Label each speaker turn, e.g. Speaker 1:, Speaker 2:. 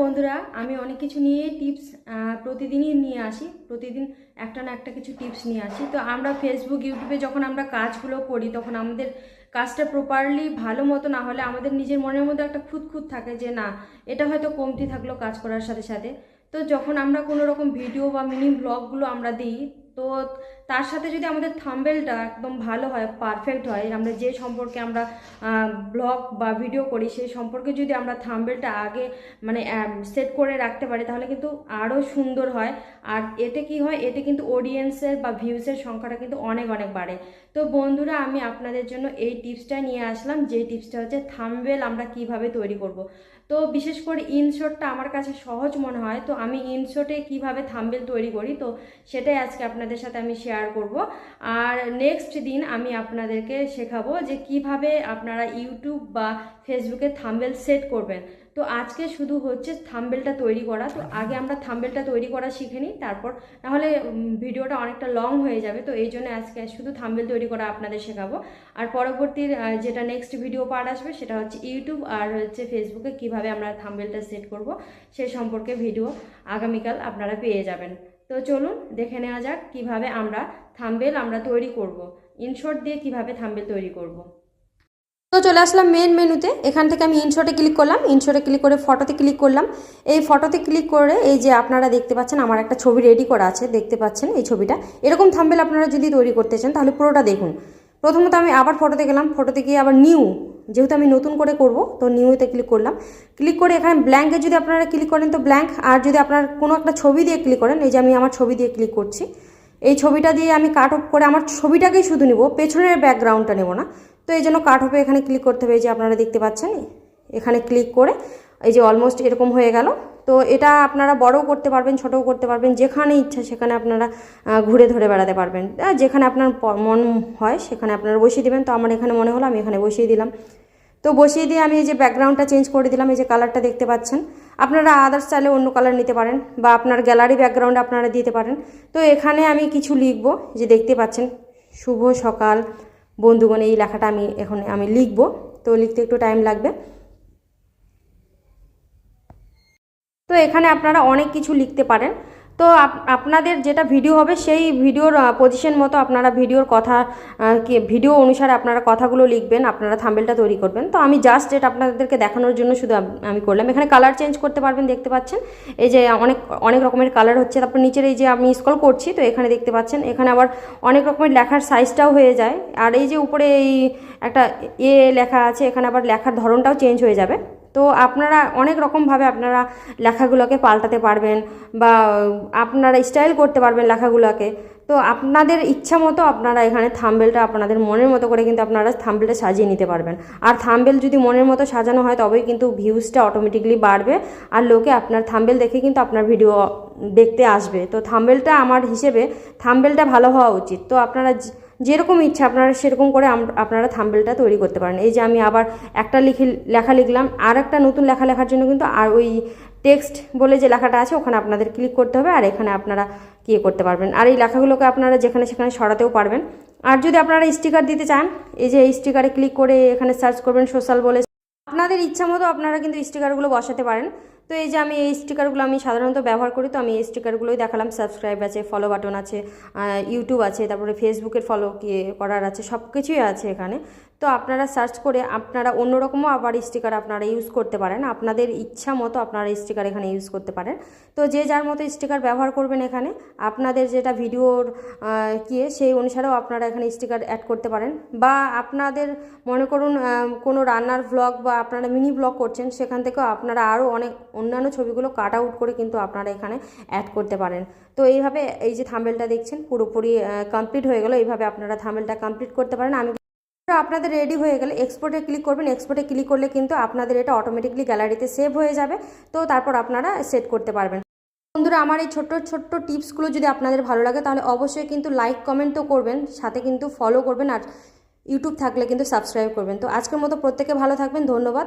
Speaker 1: বন্ধুরা, আমি অনেক কিছু নিয়ে টিপস প্রতিদিনই নিয়ে আসি। প্রতিদিন একটা না একটা কিছু টিপস নিয়ে আসি। তো আমরা ফেসবুক ইউটিউবে যখন আমরা কাজগুলো করি, তখন আমাদের কাজটা প্রপারলি ভালো মতো না হলে আমাদের নিজের মনের মধ্যে একটা খুঁত খুঁত থাকে যে, না, এটা হয়তো কমতি থাকল কাজ করার সাথে সাথে। তো যখন আমরা কোনো রকম ভিডিও বা মিনি ব্লগগুলো আমরা দিই, তো তার সাথে যদি আমাদের থাম্বেলটা একদম ভালো হয় পারফেক্ট হয়, আমরা যে সম্পর্কে আমরা ব্লগ বা ভিডিও করি, সেই সম্পর্কে যদি আমরা থাম্বেলটা আগে মানে সেট করে রাখতে পারি, তাহলে কিন্তু আরও সুন্দর হয়। আর এতে কি হয়, এতে কিন্তু অডিয়েন্সের বা ভিউসের সংখ্যাটা কিন্তু অনেক অনেক বাড়ে। তো বন্ধুরা, আমি আপনাদের জন্য এই টিপসটা নিয়ে আসলাম। যে টিপসটা হচ্ছে থাম্বেল আমরা কীভাবে তৈরি করব। তো বিশেষ করে ইনশটটা আমার কাছে সহজ মনে হয়, তো আমি ইনশটে কীভাবে থাম্বেল তৈরি করি, তো সেটাই আজকে আপনাদের সাথে আমি শেয়ার করব। আর নেক্সট দিন আমি আপনাদেরকে শেখাবো যে কীভাবে আপনারা ইউটিউব বা ফেসবুকে থাম্বেল সেট করবেন। তো আজকে শুধু হচ্ছে থাম্বেলটা তৈরি করা। তো আগে আমরা থাম্বেলটা তৈরি করা শিখে নিই, তারপর নাহলে ভিডিওটা অনেকটা লং হয়ে যাবে। তো এই জন্য আজকে শুধু থাম্বেল তৈরি করা আপনাদের শেখাবো। আর পরবর্তী যেটা নেক্সট ভিডিও পার্ট আসবে, সেটা হচ্ছে ইউটিউব আর হচ্ছে ফেসবুকে কীভাবে আমরা থাম্বেলটা সেট করব সেই সম্পর্কে ভিডিও আগামীকাল আপনারা পেয়ে যাবেন। তো চলুন দেখে নেওয়া যাক কীভাবে আমরা থাম্বেল আমরা তৈরি করব। ইনশর্ট দিয়ে কীভাবে থাম্বেল তৈরি করব।
Speaker 2: তো চলে আসলাম মেন মেনুতে। এখান থেকে আমি ইনশটে ক্লিক করলাম। ইনশটে ক্লিক করে ফটোতে ক্লিক করলাম। এই ফটোতে ক্লিক করে এই যে আপনারা দেখতে পাচ্ছেন, আমার একটা ছবি রেডি করা আছে, দেখতে পাচ্ছেন এই ছবিটা। এরকম থাম্বেল আপনারা যদি তৈরি করতে চান, তাহলে পুরোটা দেখুন। প্রথমত আমি আবার ফটোতে গেলাম। ফটোতে গিয়ে আবার নিউ যেহেতু আমি নতুন করে করব, তো নিউতে ক্লিক করলাম। ক্লিক করে এখানে ব্ল্যাঙ্কে যদি আপনারা ক্লিক করেন, তো ব্ল্যাঙ্ক আর যদি আপনার কোনো একটা ছবি দিয়ে ক্লিক করেন, এই যে আমি আমার ছবি দিয়ে ক্লিক করছি, এই ছবিটা দিয়ে আমি কাট অফ করে আমার ছবিটাকেই শুধু নিব, পেছনের ব্যাকগ্রাউন্ডটা নেব না। তো এই জন্য কাট হবে, এখানে ক্লিক করতে হবে, এই যে আপনারা দেখতে পাচ্ছেন, এখানে ক্লিক করে এই যে অলমোস্ট এরকম হয়ে গেল। তো এটা আপনারা বড়ও করতে পারবেন, ছোটও করতে পারবেন, যেখানে ইচ্ছা সেখানে আপনারা ঘুরে ধরে বেড়াতে পারবেন। যেখানে আপনার মন হয় সেখানে আপনারা বসিয়ে দেবেন। তো আমার এখানে মনে হলো আমি এখানে বসিয়ে দিলাম। তো বসিয়ে দিয়ে আমি এই যে ব্যাকগ্রাউন্ডটা চেঞ্জ করে দিলাম, এই যে কালারটা দেখতে পাচ্ছেন। আপনারা আদার্স চাইলে অন্য কালার নিতে পারেন বা আপনার গ্যালারি ব্যাকগ্রাউন্ড আপনারা দিতে পারেন। তো এখানে আমি কিছু লিখব যে দেখতে পাচ্ছেন, শুভ সকাল বন্ধুগণ, এই লেখাটা আমি এখন আমি লিখব। তো লিখতে একটু টাইম লাগবে। তো এখানে আপনারা অনেক কিছু লিখতে পারেন। তো আপনাদের যেটা ভিডিও হবে সেই ভিডিওর পজিশন মতো আপনারা ভিডিওর কথা ভিডিও অনুসারে আপনারা কথাগুলো লিখবেন, আপনারা থাম্বেলটা তৈরি করবেন। তো আমি জাস্ট এটা আপনাদেরকে দেখানোর জন্য শুধু আমি করলাম। এখানে কালার চেঞ্জ করতে পারবেন, দেখতে পাচ্ছেন। এই যে অনেক অনেক রকমের কালার হচ্ছে। তারপর নিচের এই যে আমি স্কল করছি, তো এখানে দেখতে পাচ্ছেন। এখানে আবার অনেক রকমের লেখার সাইজটাও হয়ে যায়। আর এই যে উপরে এই একটা এ লেখা আছে, এখানে আবার লেখার ধরনটাও চেঞ্জ হয়ে যাবে। তো আপনারা অনেক রকমভাবে আপনারা লেখাগুলোকে পাল্টাতে পারবেন বা আপনারা স্টাইল করতে পারবেন লেখাগুলোকে। তো আপনাদের ইচ্ছা মতো আপনারা এখানে থাম্বেলটা আপনাদের মনের মতো করে কিন্তু আপনারা থাম্বেলটা সাজিয়ে নিতে পারবেন। আর থাম্বেল যদি মনের মতো সাজানো হয় তবেই কিন্তু ভিউজটা অটোমেটিকলি বাড়বে আর লোকে আপনার থাম্বেল দেখে কিন্তু আপনার ভিডিও দেখতে আসবে। তো থাম্বেলটা আমার হিসেবে থাম্বেলটা ভালো হওয়া উচিত। তো আপনারা যেরকম ইচ্ছা আপনারা সেরকম করে আপনারা থাম্বেলটা তৈরি করতে পারেন। এই যে আমি আবার একটা লিখে লেখা লিখলাম আর একটা নতুন লেখা লেখার জন্য কিন্তু আর ওই টেক্সট বলে যে লেখাটা আছে, ওখানে আপনাদের ক্লিক করতে হবে আর এখানে আপনারা কী করতে পারবেন। আর এই লেখাগুলোকে আপনারা যেখানে সেখানে সরাতেও পারবেন। আর যদি আপনারা স্টিকার দিতে চান, এই যে স্টিকারে ক্লিক করে এখানে সার্চ করবেন সোশ্যাল বলে। আপনাদের ইচ্ছা মতো আপনারা কিন্তু স্টিকারগুলো বসাতে পারেন। তো এই যে আমি এই স্টিকারগুলো আমি সাধারণত ব্যবহার করি, তো আমি এই স্টিকারগুলোই দেখালাম। সাবস্ক্রাইব আছে ফলো বাটন আছে ইউটিউব আছে, তারপরে ফেসবুকের ফলো করার আছে সব কিছুই আছে এখানে। তো আপনারা সার্চ করে আপনারা অন্যরকমও আবার স্টিকার আপনারা ইউজ করতে পারেন। আপনাদের ইচ্ছা মতো আপনারা স্টিকার এখানে ইউজ করতে পারেন। তো যে যার মতো স্টিকার ব্যবহার করবেন এখানে, আপনাদের যেটা ভিডিওর কিয়ে সেই অনুসারেও আপনারা এখানে স্টিকার অ্যাড করতে পারেন। বা আপনাদের মনে করুন কোনো রান্নার ভ্লগ বা আপনারা মিনি ভ্লগ করছেন, সেখান থেকেও আপনারা আরও অনেক অন্যান্য ছবিগুলো কাট আউট করে কিন্তু আপনারা এখানে অ্যাড করতে পারেন। তো এইভাবে এই যে থাম্বেলটা দেখছেন, পুরোপুরি কমপ্লিট হয়ে গেল। এইভাবে আপনারা থাম্বেলটা কমপ্লিট করতে পারেন। আমি আপনাদের রেডি হয়ে গেলে এক্সপোর্টে ক্লিক করবেন। এক্সপোর্টে ক্লিক করলে কিন্তু আপনাদের এটা অটোমেটিকলি গ্যালারিতে সেভ হয়ে যাবে। তো তারপর আপনারা সেট করতে পারবেন। বন্ধুরা, আমার এই ছোট্ট ছোট্ট টিপসগুলো যদি আপনাদের ভালো লাগে, তাহলে অবশ্যই কিন্তু লাইক কমেন্ট তো করবেন। সাথে কিন্তু ফলো করবেন। আর ইউটিউব থাকলে কিন্তু সাবস্ক্রাইব করবেন। তো আজকের মতো প্রত্যেকে ভালো থাকবেন। ধন্যবাদ।